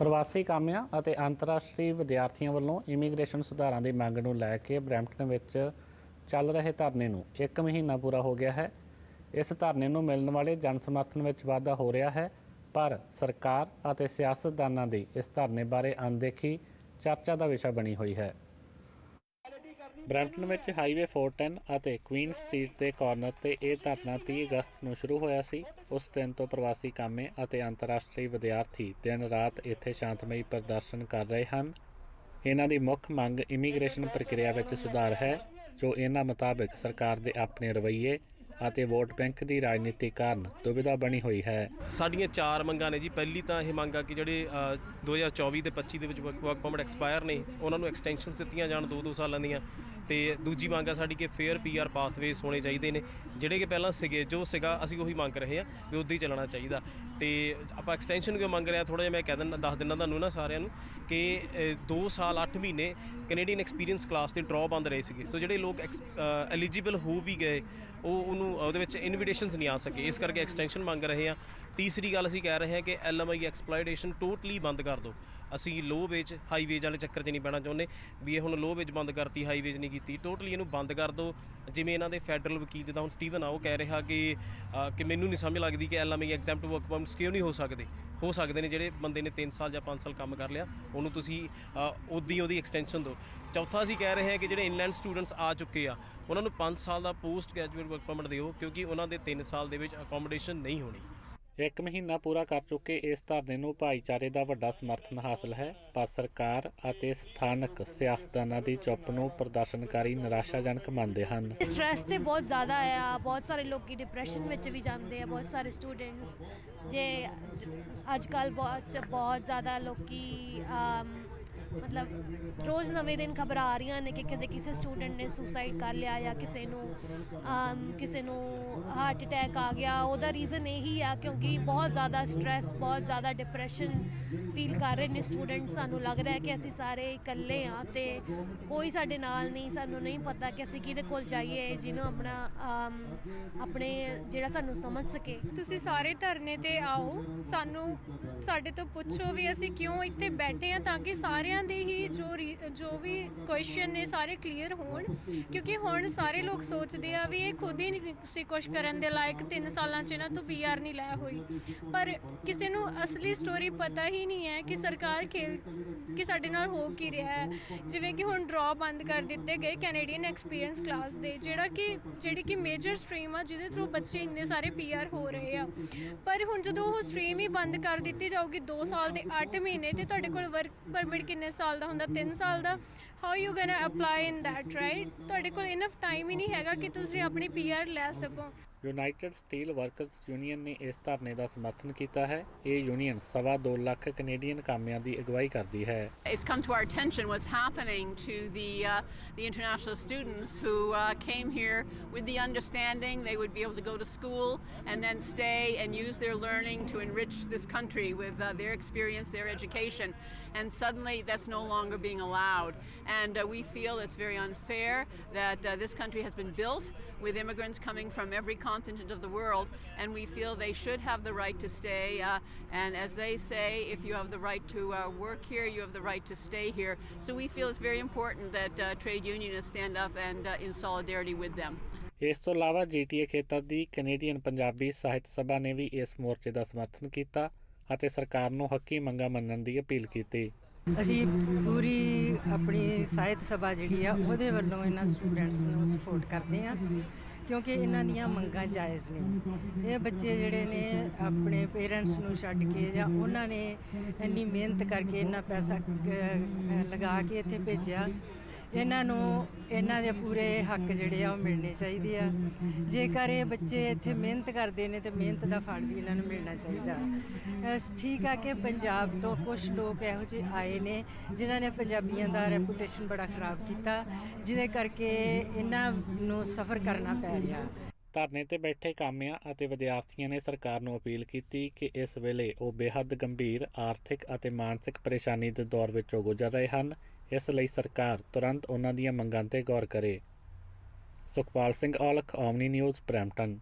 ਪ੍ਰਵਾਸੀ ਕਾਮਿਆਂ ਅਤੇ ਅੰਤਰਰਾਸ਼ਟਰੀ ਵਿਦਿਆਰਥੀਆਂ ਵੱਲੋਂ ਇਮੀਗ੍ਰੇਸ਼ਨ ਸੁਧਾਰਾਂ ਦੀ ਮੰਗ ਨੂੰ ਲੈ ਕੇ ਬਰੈਂਪਟਨ ਵਿੱਚ ਚੱਲ ਰਹੇ ਧਰਨੇ ਨੂੰ 1 ਮਹੀਨਾ ਪੂਰਾ ਹੋ ਗਿਆ ਹੈ। ਇਸ ਧਰਨੇ ਨੂੰ ਮਿਲਣ ਵਾਲੇ ਜਨ ਸਮਰਥਨ ਵਿੱਚ ਵਾਧਾ ਹੋ ਰਿਹਾ ਹੈ, ਪਰ ਸਰਕਾਰ ਅਤੇ ਸਿਆਸਤਦਾਨਾਂ ਦੀ ਇਸ ਧਰਨੇ ਬਾਰੇ ਅਣਦੇਖੀ ਚਰਚਾ ਦਾ ਵਿਸ਼ਾ ਬਣੀ ਹੋਈ ਹੈ। ਬਰੈਂਪਟਨ ਵਿੱਚ ਹਾਈਵੇ 410 ਅਤੇ ਕੁਈਨ ਸਟਰੀਟ ਦੇ ਕਾਰਨਰ ਤੇ ਇਹ ਧਰਨਾ 30 ਅਗਸਤ ਨੂੰ ਸ਼ੁਰੂ ਹੋਇਆ ਸੀ। ਉਸ ਦਿਨ ਤੋਂ ਪ੍ਰਵਾਸੀ ਕਾਮੇ ਅਤੇ ਅੰਤਰਰਾਸ਼ਟਰੀ ਵਿਦਿਆਰਥੀ ਦਿਨ ਰਾਤ ਇੱਥੇ ਸ਼ਾਂਤਮਈ ਪ੍ਰਦਰਸ਼ਨ ਕਰ ਰਹੇ ਹਨ। ਇਹਨਾਂ ਦੀ ਮੁੱਖ ਮੰਗ ਇਮੀਗ੍ਰੇਸ਼ਨ ਪ੍ਰਕਿਰਿਆ ਵਿੱਚ ਸੁਧਾਰ ਹੈ, ਜੋ ਇਹਨਾਂ ਮੁਤਾਬਕ ਸਰਕਾਰ ਦੇ ਆਪਣੇ ਰਵੱਈਏ ਅਤੇ ਵੋਟ ਬੈਂਕ ਦੀ ਰਾਜਨੀਤੀ ਕਾਰਨ ਦੁਬਿਧਾ ਬਣੀ ਹੋਈ ਹੈ। ਸਾਡੀਆਂ ਚਾਰ ਮੰਗਾਂ ਨੇ ਜੀ। ਪਹਿਲੀ ਤਾਂ ਇਹ ਮੰਗ ਆ ਕਿ ਜਿਹੜੇ ਅ, 2024 ਤੇ 25 ਦੇ ਵਿੱਚ ਵਰਕ ਪਰਮਿਟ ਐਕਸਪਾਇਰ ਨੇ ਉਹਨਾਂ ਨੂੰ ਐਕਸਟੈਂਸ਼ਨ ਦਿੱਤੀਆਂ ਜਾਣ 2-2 ਸਾਲਾਂ ਦੀਆਂ। ਤੇ ਦੂਜੀ ਮੰਗ ਆ ਸਾਡੀ ਕਿ ਫੇਅਰ ਪੀਆਰ ਪਾਥਵੇਜ਼ ਹੋਣੇ ਚਾਹੀਦੇ ਨੇ। ਜਿਹੜੇ ਕਿ ਪਹਿਲਾਂ ਸੀਗੇ, ਜੋ ਸੀਗਾ, ਅਸੀਂ ਉਹੀ ਮੰਗ ਰਹੇ ਹਾਂ ਵੀ ਉਦਾਂ ਹੀ ਚੱਲਣਾ ਚਾਹੀਦਾ। ਤੇ ਆਪਾਂ ਐਕਸਟੈਂਸ਼ਨ ਕਿਉਂ ਮੰਗ ਰਹੇ ਹਾਂ? ਥੋੜਾ ਜਿਹਾ ਮੈਂ ਕਹਿ ਦਿੰਦਾ, ਦੱਸ ਦਿੰਦਾ ਤੁਹਾਨੂੰ ਨਾ ਸਾਰਿਆਂ ਨੂੰ ਕਿ 2 ਸਾਲ 8 ਮਹੀਨੇ ਕੈਨੇਡੀਅਨ ਐਕਸਪੀਰੀਅੰਸ ਕਲਾਸ 'ਤੇ ਡਰਾਅ ਬੰਦ ਰਹੇ ਸੀਗੇ। ਸੋ ਜਿਹੜੇ ਲੋਕ ਐਲੀਜੀਬਲ ਹੋ ਵੀ ਗਏ, ਉਹ ਉਹਨੂੰ, ਉਹਦੇ ਵਿੱਚ ਇਨਵੀਟੇਸ਼ਨਸ ਨਹੀਂ ਆ ਸਕੇ। ਇਸ ਕਰਕੇ ਐਕਸਟੈਂਸ਼ਨ ਮੰਗ ਰਹੇ ਹਾਂ। ਤੀਸਰੀ ਗੱਲ ਅਸੀਂ ਕਹਿ ਰਹੇ ਹਾਂ ਕਿ ਐਲਐਮਆਈ ਐਕਸਪਲੋਇਟੇਸ਼ਨ ਟੋਟਲੀ ਬੰਦ ਕਰ ਦਿਓ। ਅਸੀਂ ਲੋ ਵੇਜ ਹਾਈ ਵੇਜ ਵਾਲੇ ਚੱਕਰ 'ਚ ਨਹੀਂ ਪੈਣਾ ਚਾਹੁੰਦੇ। ਵੀ ਇਹ ਹੁਣ ਲੋ ਵੇਜ ਬੰਦ ਕਰਤੀ ਹਾਈ ਵੇਜ ਨਹੀਂ ਕੀਤੀ। ਟੋਟਲੀ ਇਹਨੂੰ ਬੰਦ ਕਰ ਦਿਓ ਜਿਵੇਂ ਇਹਨਾਂ ਦੇ ਫੈਡਰਲ ਵਕੀਲ ਜਿੱਦਾਂ ਹੁਣ ਸਟੀਵਨ ਆ ਉਹ ਕਹਿ ਰਿਹਾ ਕਿ ਅ, ਕਿ ਮੈਨੂੰ ਨਹੀਂ ਸਮਝ ਲੱਗਦੀ ਕਿ ਐਲਐਮਆਈ ਐਗਜ਼ੈਂਪਟ ਵਰਕ ਪਰਮਿਟਸ ਕਿਉਂ ਨਹੀਂ ਹੋ ਸਕਦੇ। ਹੋ ਸਕਦੇ ਨੇ ਜਿਹੜੇ ਬੰਦੇ ਨੇ 3 ਸਾਲ ਜਾਂ 5 ਸਾਲ ਕੰਮ ਕਰ ਲਿਆ। ਉਹਨੂੰ ਤੁਸੀਂ ਉਹਦੀ ਉਹਦੀ ਐਕਸਟੈਂਸ਼ਨ ਦਿਓ। ਚੌਥਾ ਅਸੀਂ ਕਹਿ ਰਹੇ ਹਾਂ ਕਿ ਜਿਹੜੇ ਇਨਲੈਂਡ ਸਟੂਡੈਂਟਸ ਆ ਚੁੱਕੇ ਆ ਉਹਨਾਂ ਨੂੰ 5 ਸਾਲ ਦਾ ਪੋਸਟ ਗ੍ਰੈਜੂਏਟ ਵਰਕ ਪਰਮਿਟ ਦਿਓ ਕਿਉਂਕਿ ਉਹਨਾਂ ਦੇ 3 ਸਾਲ ਦੇ ਵਿੱਚ ਅਕੋਮੋਡੇਸ਼ਨ ਨਹੀਂ ਹੋਣੀ। ਇੱਕ ਮਹੀਨਾ ਪੂਰਾ ਕਰ ਚੁੱਕੇ ਇਸ ਧਰਨੇ ਨੂੰ ਭਾਈਚਾਰੇ ਦਾ ਵੱਡਾ ਸਮਰਥਨ ਹਾਸਲ ਹੈ, ਪਰ ਸਰਕਾਰ ਅਤੇ ਸਥਾਨਕ ਸਿਆਸਤਦਾਨਾਂ ਦੀ ਚੁੱਪ ਨੂੰ ਪ੍ਰਦਰਸ਼ਨਕਾਰੀ ਨਿਰਾਸ਼ਾਜਨਕ ਮੰਨਦੇ ਹਨ। ਸਟ੍ਰੈਸ ਤੇ ਬਹੁਤ ਜ਼ਿਆਦਾ ਆ, ਬਹੁਤ ਸਾਰੇ ਲੋਕੀ ਡਿਪਰੈਸ਼ਨ ਵਿੱਚ ਵੀ ਜਾਂਦੇ ਆ, ਬਹੁਤ ਸਾਰੇ ਸਟੂਡੈਂਟਸ ਜੇ ਅੱਜ ਕੱਲ ਬਹੁਤ ਬਹੁਤ ਜ਼ਿਆਦਾ ਲੋਕੀ ਮਤਲਬ ਰੋਜ਼ ਨਵੇਂ ਦਿਨ ਖਬਰਾਂ ਆ ਰਹੀਆਂ ਨੇ ਕਿ ਕਿਤੇ ਕਿਸੇ ਸਟੂਡੈਂਟ ਨੇ ਸੁਸਾਈਡ ਕਰ ਲਿਆ ਜਾਂ ਕਿਸੇ ਨੂੰ ਕਿਸੇ ਨੂੰ ਹਾਰਟ ਅਟੈਕ ਆ ਗਿਆ। ਉਹਦਾ ਰੀਜ਼ਨ ਇਹੀ ਆ ਕਿਉਂਕਿ ਬਹੁਤ ਜ਼ਿਆਦਾ ਸਟ੍ਰੈਸ ਬਹੁਤ ਜ਼ਿਆਦਾ ਡਿਪਰੈਸ਼ਨ ਫੀਲ ਕਰ ਰਹੇ ਨੇ ਸਟੂਡੈਂਟ ਸਾਨੂੰ ਲੱਗ ਰਿਹਾ ਹੈ ਕਿ ਅਸੀਂ ਸਾਰੇ ਇਕੱਲੇ ਆ ਤੇ ਕੋਈ ਸਾਡੇ ਨਾਲ ਨਹੀਂ। ਸਾਨੂੰ ਨਹੀਂ ਪਤਾ ਕਿ ਅਸੀਂ ਕਿਹਦੇ ਕੋਲ ਜਾਈਏ, ਜਿਹਨੂੰ ਆਪਣਾ ਆਪਣੇ ਜਿਹੜਾ ਸਾਨੂੰ ਸਮਝ ਸਕੇ। ਤੁਸੀਂ ਸਾਰੇ ਧਰਨੇ ਤੇ ਆਓ। ਸਾਨੂੰ ਸਾਡੇ ਤੋਂ ਪੁੱਛੋ ਵੀ ਅਸੀਂ ਕਿਉਂ ਇੱਥੇ ਬੈਠੇ ਆ ਤਾਂ ਕਿ ਸਾਰਿਆਂ ਦੇ ਹੀ ਜੋ ਰੀ- ਜੋ ਵੀ ਕੁਐਸਚਨ ਨੇ ਸਾਰੇ ਕਲੀਅਰ ਹੋਣ, ਕਿਉਂਕਿ ਹੁਣ ਸਾਰੇ ਲੋਕ ਸੋਚਦੇ ਆ ਵੀ ਇਹ ਖੁਦ ਹੀ ਨਹੀਂ ਸੀ ਕੁਛ ਕਰਨ ਦੇ ਲਾਇਕ 3 ਸਾਲਾਂ ਚ ਇਹਨਾਂ ਤੋਂ ਪੀਆਰ ਨਹੀਂ ਲੈ ਹੋਈ। ਪਰ ਕਿਸੇ ਨੂੰ ਅਸਲੀ ਸਟੋਰੀ ਪਤਾ ਹੀ ਨਹੀਂ ਹੈ ਕਿ ਸਰਕਾਰ ਖੇਲ, ਕਿ ਸਾਡੇ ਨਾਲ ਹੋ ਕੀ ਰਿਹਾ ਹੈ। ਜਿਵੇਂ ਕਿ ਹੁਣ ਡਰਾਅ ਬੰਦ ਕਰ ਦਿੱਤੇ ਗਏ ਕੈਨੇਡੀਅਨ ਐਕਸਪੀਰੀਅੰਸ ਕਲਾਸ ਦੇ, ਜਿਹੜਾ ਕਿ, ਜਿਹੜੀ ਕਿ ਮੇਜਰ ਸਟਰੀਮ ਆ, ਜਿਹਦੇ ਥਰੂ ਬੱਚੇ ਇੰਨੇ ਸਾਰੇ ਪੀਆਰ ਹੋ ਰਹੇ ਆ। ਪਰ ਹੁਣ ਜਦੋਂ ਉਹ ਸਟਰੀਮ ਹੀ ਬੰਦ ਕਰ ਦਿੱਤੀ ਜਾਊਗੀ 2 ਸਾਲ ਤੇ 8 ਮਹੀਨੇ, ਤੇ ਤੁਹਾਡੇ ਕੋਲ ਵਰਕ ਪਰਮਿਟ ਕਿੰਨੇ ਸਾਲ ਦਾ ਹੁੰਦਾ 3 ਸਾਲ ਦਾ। How you gonna apply in that right ਤੁਹਾਡੇ ਕੋਲ ਇਨਫ ਟਾਈਮ ਹੀ ਨਹੀਂ ਹੈਗਾ ਕਿ ਤੁਸੀਂ ਆਪਣੀ ਪੀਆਰ ਲੈ ਸਕੋ ਯੂਨਾਈਟਿਡ ਸਟੀਲ ਵਰਕਰਸ ਯੂਨੀਅਨ ਨੇ ਇਸ ਧਰਨੇ ਦਾ ਸਮਰਥਨ ਕੀਤਾ ਹੈ ਇਹ ਯੂਨੀਅਨ ਸਵਾ ਦੋ ਲੱਖ ਕੈਨੇਡੀਅਨ ਕਾਮਿਆਂ ਦੀ ਅਗਵਾਈ ਕਰਦੀ ਹੈ It's come to our attention what's happening to the uh, the international students who uh, came here with the understanding they would be able to go to school and then stay and use their learning to enrich this country with uh, their experience, their education, and suddenly that's no longer being allowed. And uh, we feel it's very unfair that uh, this country has been built with immigrants coming from every continent of the world, and we feel they should have the right to stay. Uh, and as they say, if you have the right to uh, work here, you have the right to stay here. So we feel it's very important that uh, trade unionists stand up and uh, in solidarity with them. ਇਸ ਤੋਂ ਇਲਾਵਾ GTA ਖੇਤਰ ਦੀ Canadian Punjabi Sahit Sabha ਨੇ ਵੀ ਇਸ ਮੋਰਚੇ ਦਾ ਸਮਰਥਨ ਕੀਤਾ ਅਤੇ ਸਰਕਾਰ ਨੂੰ ਹੱਕੀ ਮੰਗਾਂ ਮੰਨਣ ਦੀ ਅਪੀਲ ਕੀਤੀ ਅਸੀਂ ਪੂਰੀ ਆਪਣੀ ਸਾਹਿਤ ਸਭਾ ਜਿਹੜੀ ਆ, ਉਹਦੇ ਵੱਲੋਂ ਇਹਨਾਂ ਸਟੂਡੈਂਟਸ ਨੂੰ ਸਪੋਰਟ ਕਰਦੇ ਆ ਕਿਉਂਕਿ ਇਹਨਾਂ ਦੀਆਂ ਮੰਗਾਂ ਜਾਇਜ਼ ਨੇ। ਇਹ ਬੱਚੇ ਜਿਹੜੇ ਨੇ, ਆਪਣੇ ਪੇਰੈਂਟਸ ਨੂੰ ਛੱਡ ਕੇ ਜਾਂ ਉਹਨਾਂ ਨੇ ਇੰਨੀ ਮਿਹਨਤ ਕਰਕੇ ਇੰਨਾ ਪੈਸਾ ਲਗਾ ਕੇ ਇੱਥੇ ਭੇਜਿਆ ਇਹਨਾਂ ਨੂੰ ਇਹਨਾਂ ਦੇ ਪੂਰੇ ਹੱਕ ਜਿਹੜੇ ਆ ਉਹ ਮਿਲਣੇ ਚਾਹੀਦੇ ਆ। ਜੇਕਰ ਇਹ ਬੱਚੇ ਇੱਥੇ ਮਿਹਨਤ ਕਰਦੇ ਨੇ ਤੇ ਮਿਹਨਤ ਦਾ ਫਲ ਵੀ ਇਹਨਾਂ ਨੂੰ ਮਿਲਣਾ ਚਾਹੀਦਾ। ਠੀਕ ਆ ਕਿ ਪੰਜਾਬ ਤੋਂ ਕੁਝ ਲੋਕ ਇਹੋ ਜਿਹੇ ਆਏ ਨੇ ਜਿਨ੍ਹਾਂ ਨੇ ਪੰਜਾਬੀਆਂ ਦਾ ਰੈਪੂਟੇਸ਼ਨ ਬੜਾ ਖਰਾਬ ਕੀਤਾ, ਜਿਹਦੇ ਕਰਕੇ ਇਹਨਾਂ ਨੂੰ ਸਫਰ ਕਰਨਾ ਪੈ ਰਿਹਾ। ਧਰਨੇ ਤੇ ਬੈਠੇ ਕਾਮਿਆਂ ਅਤੇ ਵਿਦਿਆਰਥੀਆਂ ਨੇ ਸਰਕਾਰ ਨੂੰ ਅਪੀਲ ਕੀਤੀ ਕਿ ਇਸ ਵੇਲੇ ਉਹ ਬੇਹੱਦ ਗੰਭੀਰ, ਆਰਥਿਕ ਅਤੇ ਮਾਨਸਿਕ ਪਰੇਸ਼ਾਨੀ ਦੇ ਦੌਰ ਵਿੱਚੋਂ ਗੁਜ਼ਰ ਰਹੇ ਹਨ। ਇਸ ਲਈ ਸਰਕਾਰ ਤੁਰੰਤ ਉਹਨਾਂ ਦੀਆਂ ਮੰਗਾਂ ਤੇ ਗੌਰ ਕਰੇ। Sukhpal Singh Aulakh Omni News Brampton